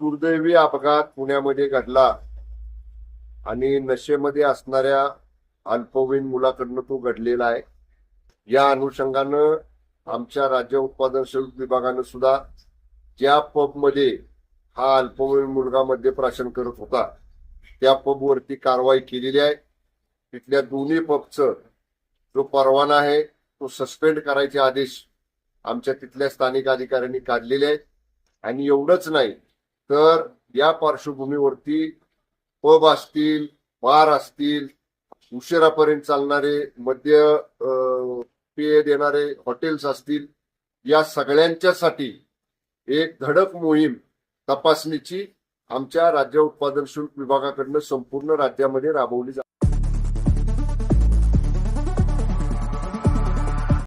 दुर्दैवी अपघात पुण्यामध्ये घडला. आणि नशेमध्ये असणाऱ्या अल्पवयीन मुलाकडनं तो घडलेला आहे. या अनुषंगानं आमच्या राज्य उत्पादन शुल्क विभागानं सुद्धा ज्या पबमध्ये हा अल्पवयीन मुलगा मद्यप्राशन करत होता त्या पबवरती कारवाई केलेली आहे. तिथल्या दोन्ही पबचं जो परवाना आहे तो सस्पेंड करायचे आदेश आमच्या तिथल्या स्थानिक अधिकाऱ्यांनी काढलेले आहेत. आणि एवढंच नाही तर या पार्श्वभूमीवरती पब असतील बार असतील उशिरापर्यंत चालणारे मद्य पेय देणारे हॉटेल्स असतील या सगळ्यांच्यासाठी एक धडक मोहीम तपासणीची आमच्या राज्य उत्पादन शुल्क विभागाकडनं संपूर्ण राज्यामध्ये राबवली जाते